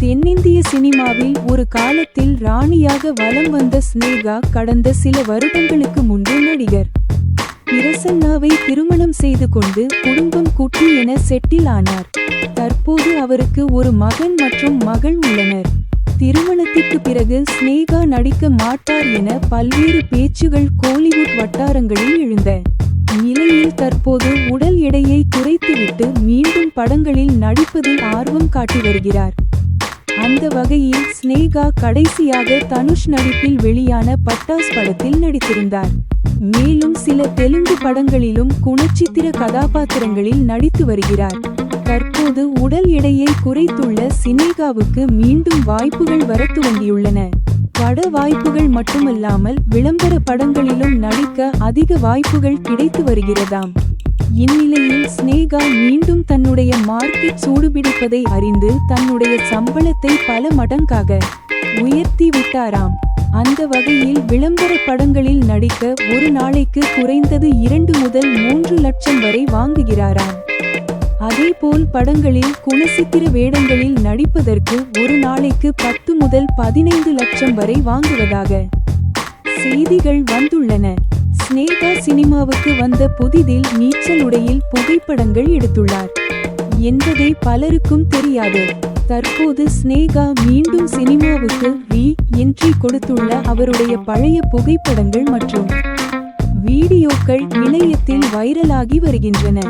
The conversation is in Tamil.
தென்னிந்திய சினிமாவில் ஒரு காலத்தில் ராணியாக வலம் வந்த ஸ்னேகா கடந்த சில வருடங்களுக்கு முன்பு நடிகர் பிரசன்னாவை திருமணம் செய்து கொண்டு குடும்பம் குட்டி என செட்டில் ஆனார். தற்போது அவருக்கு ஒரு மகன் மற்றும் மகள் உள்ளனர். திருமணத்திற்கு பிறகு ஸ்னேகா நடிக்க மாட்டார் என பல்வேறு பேச்சுகள் கோலிவுட் வட்டாரங்களில் எழுந்த நிலையில் தற்போது உடல் எடையை குறைத்துவிட்டு மீண்டும் படங்களில் நடிப்பதில் ஆர்வம் காட்டி வருகிறார். அந்த வகையில் ஸ்னேகா கடைசியாக தனுஷ் நடிப்பில் வெளியான பட்டாஸ் படத்தில் நடித்திருந்தார். மேலும் சில தெலுங்கு படங்களிலும் குணச்சித்திர கதாபாத்திரங்களில் நடித்து வருகிறார். தற்போது உடல் எடையை குறைத்துள்ள சினேகாவுக்கு மீண்டும் வாய்ப்புகள் வர துவங்கியுள்ளன. பட வாய்ப்புகள் மட்டுமல்லாமல் விளம்பர படங்களிலும் நடிக்க அதிக வாய்ப்புகள் கிடைத்து வருகிறதாம். இந்நிலையில் ஸ்னேகா மீண்டும் தன்னுடைய மார்க்கெட் சூடுபிடிப்பதை அறிந்து தன்னுடைய சம்பளத்தை பல மடங்காக உயர்த்தி விட்டாராம். அந்த வகையில் விளம்பர படங்களில் நடிக்க ஒரு நாளைக்கு குறைந்தது இரண்டு முதல் மூன்று லட்சம் வரை வாங்குகிறாராம். அதேபோல் படங்களில் குணசித்திர வேடங்களில் நடிப்பதற்கு ஒரு நாளைக்கு பத்து முதல் பதினைந்து லட்சம் வரை வாங்குவதாக செய்திகள் வந்துள்ளன. ஸ்னேகா சினிமாவுக்கு வந்த புதிதில் நீச்சல் உடையில் புகைப்படங்கள் எடுத்துள்ளார். என்பதை பலருக்கும் தெரியாது. தற்போது ஸ்னேகா மீண்டும் சினிமாவுக்கு வி என்ட்ரி கொடுத்துள்ள அவருடைய பழைய புகைப்படங்கள் மற்றும் வீடியோக்கள் இணையத்தில் வைரலாகி வருகின்றன.